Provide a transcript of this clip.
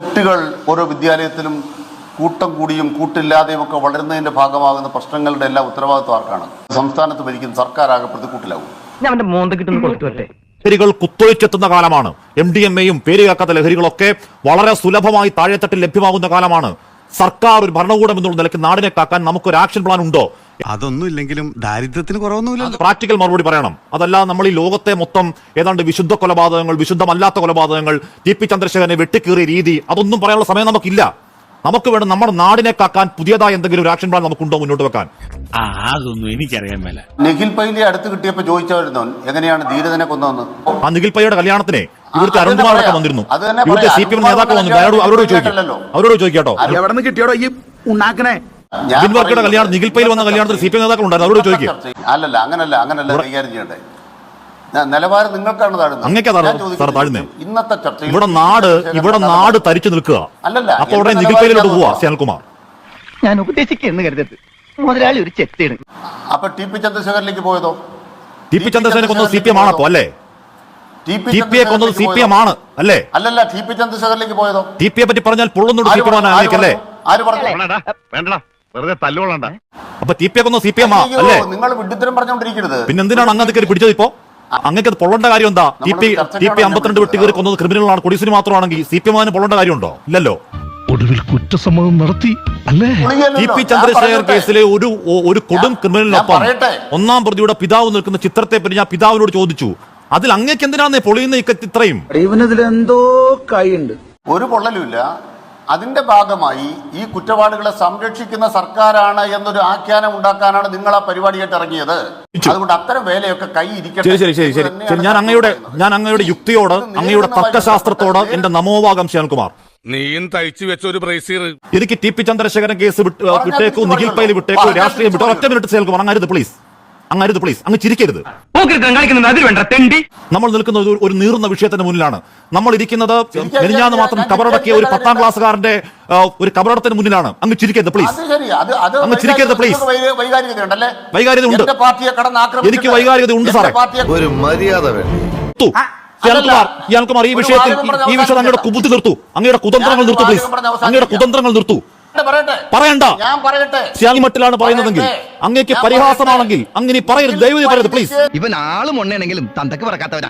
കുട്ടികൾ ഓരോ വിദ്യാലയത്തിലും കൂട്ടം കൂടിയും കൂട്ടില്ലാതെയും ഒക്കെ വളരുന്നതിന്റെ ഭാഗമാകുന്ന പ്രശ്നങ്ങളുടെ എല്ലാ ഉത്തരവാദിത്വം ആർക്കാണ്? സംസ്ഥാനത്ത് ഭരിക്കുന്ന പ്രതിക്കൂട്ടിലാവും കിട്ടുന്ന കൊടുത്തു വരട്ടെ ലഹരികൾ കുത്തൊഴിച്ചെത്തുന്ന കാലമാണ്. എം ഡി എം എയും പേര് കേൾക്കാത്ത ലഹരികളൊക്കെ വളരെ സുലഭമായി താഴെത്തട്ടിൽ ലഭ്യമാകുന്ന കാലമാണ്. സർക്കാർ ഒരു ഭരണകൂടം എന്നുള്ള നിലയ്ക്ക് നാടിനെ കാക്കാൻ നമുക്ക് ഒരു ആക്ഷൻ പ്ലാൻ ഉണ്ടോ? അതൊന്നും ഇല്ലെങ്കിലും ദാരിദ്ര്യത്തിന് കുറവൊന്നുമില്ല പ്രാക്ടിക്കൽ മറുപടി പറയണം. അതല്ല നമ്മൾ ഈ ലോകത്തെ മൊത്തം ഏതാണ്ട് വിശുദ്ധ കൊലപാതകങ്ങൾ വിശുദ്ധമല്ലാത്ത കൊലപാതകങ്ങൾ ടി പി ചന്ദ്രശേഖരനെ വെട്ടിക്കീറിയ രീതി അതൊന്നും പറയാനുള്ള സമയം നമുക്കില്ല. നമുക്ക് വേണം നമ്മുടെ നാടിനെ കാക്കാൻ പുതിയതായ എന്തെങ്കിലും ഒരു ആക്ഷൻ പ്ലാൻ നമുക്കുണ്ടോ മുന്നോട്ട് വെക്കാൻ? ആ അതൊന്നും എനിക്കറിയാൻ മേല. നിഖിൽ പൈലി അടുത്ത് കിട്ടിയപ്പോൾ ചോദിച്ചായിരുന്നു എങ്ങനെയാണ് ധീരതനെ കൊന്നതെന്ന്? ആ നിഖിൽ പയ്യയുടെ കല്യാണത്തിന് ഇവിടുത്തെ അരുൺകുമാറൊക്കെ വന്നിരുന്നു. അത് തന്നെ ഇവിടുത്തെ. സി പി എം നേതാക്കൾ വന്നിരുന്നു. അവരോട് അവരോട് ചോദിക്കും. അവരോട് ചോദിക്കാട്ടോ എവിടെ നിന്ന് കിട്ടിയോടോ ഈ ഉണ്ടാക്കണേ ജിൻവർക്കയുടെ കല്യാണം നികിൽപ്പയിൽ വന്ന കല്യാണത്തിൽ സി പി എം നേതാക്കൾ ഉണ്ടായിരുന്നു. അവരോട് ചോദിക്കും അല്ലല്ല അങ്ങനല്ല അങ്ങനല്ല കൈകാര്യം ചെയ്യണ്ടേ. ഞാൻ- നിലവാരം നിങ്ങൾക്കാണ് താഴ്ന്നത്. ഇന്നത്തെ ചർച്ച ഇവിടെ നാട് ഇവിടെ നാട് തരിച്ചു നിൽക്കുക. അല്ലല്ല, അപ്പോൾ ഉടനെ എന്റെ നിഖിൽ പൈലിലോട്ട് നിലപാട് പോവാ ശ്യാൽകുമാർ ഞാൻ ഉപദേശിക്കുന്നു കരുതരുത്. മുതലാളി ഒരു ചെത്തിയാണ്. അപ്പൊ ടി പി ചന്ദ്രശേഖരനിലേക്ക് പോയതോ? ടി പി ചന്ദ്രസേനെ കൊന്നത് സി പി എം ആണപ്പോ അല്ലേ? ടി പി എ കൊന്നത് സി പി എം ആണ് അല്ലേ? അല്ലല്ല ടി പി ചന്ദ്രശേഖരനിലേക്ക് പോയതോ? ടി പി പറ്റി പറഞ്ഞാൽ പൊള്ളുന്നുണ്ട് സി പി എം അല്ലേ ആര് പറഞ്ഞു? വേണ്ടടാ വെറുതെ തല്ലുകൊള്ളണ്ട. അപ്പൊ ടി പി എ കൊന്നത് സി പി എം ആ അല്ലേ? നിങ്ങൾ വിഡ്ഢിത്തരം പറഞ്ഞുകൊണ്ടിരിക്കരുത്. പിന്നെ എന്തിനാണ് അങ്ങ് കയറി പിടിച്ചത് ഇപ്പോ? അങ്ങക്ക് അത് പൊള്ളേണ്ട കാര്യം എന്താ? ടി പി ടി പി അമ്പത്തിരണ്ട് വെട്ടി കയറി കൊന്നത് ക്രിമിനലാണ് കൊടിസിന് മാത്രമാണെങ്കിൽ സി പി എമ്മിന് പൊള്ളേണ്ട കാര്യമുണ്ടോ? ഇല്ലല്ലോ. ഒടുവിൽ കുറ്റസമ്മതം നടത്തി അല്ലേ? T P Chandrasekhar. കേസിലെ ഒരു ഒരു കൊടും ക്രിമിനലിനൊപ്പം ഞാൻ പറയട്ടെ. ഒന്നാം പ്രതിയുടെ പിതാവ് നിൽക്കുന്ന ചിത്രത്തെ പറ്റി ഞാൻ പിതാവിനോട് ചോദിച്ചു. അതിൽ അങ്ങേക്ക് എന്തിനാന്ന് പൊളിയുന്ന ഇത്രയും? എന്തോ കൈയുണ്ട്. ഒരു പൊള്ളലുമില്ല. അതിന്റെ ഭാഗമായി ഈ കുറ്റവാളികളെ സംരക്ഷിക്കുന്ന സർക്കാരാണ് എന്നൊരു ആഖ്യാനം ഉണ്ടാക്കാനാണ് നിങ്ങൾ ആ പരിപാടിയായിട്ട് ഇറങ്ങിയത്. അതുകൊണ്ട് അത്തരം വേലയൊക്കെ കൈ ഇരിക്കട്ടെ. ശരി ശരി ശരി ശരി. ഞാൻ അങ്ങയുടെ ഞാൻ അങ്ങയുടെ യുക്തിയോട് അങ്ങയുടെ തർക്കശാസ്ത്രത്തോട് എന്റെ നമോവാകം ശ്യാൽകുമാർ നീയും തയ്ച്ചു വെച്ച ഒരു ബ്രേസീർ എനിക്ക് ടി പി ചന്ദ്രശേഖരൻ കേസ് വിട്ടേക്കൂ നിഖിൽ പൈലി. വിട്ടേക്കു രാഷ്ട്രീയം വിട്ടോ ഒറ്റ മിനിറ്റ് ശ്യാൽകുമാർ അങ്ങരുത് പ്ലീസ്. അങ്ങരുത് പ്ലീസ് അങ്ങ് ചിരിക്കരുത്. നമ്മൾ നിൽക്കുന്നത് ഒരു- ഒരു നീറുന്ന വിഷയത്തിന് മുന്നിലാണ്. നമ്മൾ ഇരിക്കുന്നത് മെനിഞ്ഞാന്ന് മാത്രം കബറടക്കിയ ഒരു പത്താം ക്ലാസ്സുകാരന്റെ ആ, ഒരു കബറടത്തിന് മുന്നിലാണ്. അങ്ങ് ചിരിക്കരുത് പ്ലീസ് അത് ശരി. അത് അത് അങ്ങ് ചിരിക്കരുത്, please. വൈകാരികത- വൈകാരികത ഉണ്ടല്ലേ വൈകാരികത ഉണ്ട്. എന്റെ പാർട്ടിയെ കടന്ന് എനിക്ക് വൈകാരികത ഉണ്ട് സാറേ. ഒരു മര്യാദ വേണം. നിർത്തൂ. ഈ ഒരു വിഷയത്തിൽ വാചകം പറഞ്ഞ് ഈ വിഷയം അങ്ങയുടെ. കുബുദ്ധി നിർത്തു. അങ്ങയുടെ കുതന്ത്രങ്ങൾ നിർത്തു ഒരു നിർത്തൂ പ്ലീസ് വാചകം പറഞ്ഞ് അങ്ങയുടെ അവസാനിപ്പിക്കാം. കുതന്ത്രങ്ങൾ നിർത്തൂ. പറയണ്ട. ഞാൻ പറയട്ടെ. ശ്യാൽമട്ടിലാണ് പറയുന്നതെങ്കിൽ. അങ്ങേക്ക് പരിഹാസമാണെങ്കിൽ അങ്ങനെ പറയരുത് ദൈവം പറയരുത് പ്ലീസ് ഇവൻ ആളും ഉണ്ണയാണെങ്കിലും തന്തക്ക് പറക്കാത്തവനാ.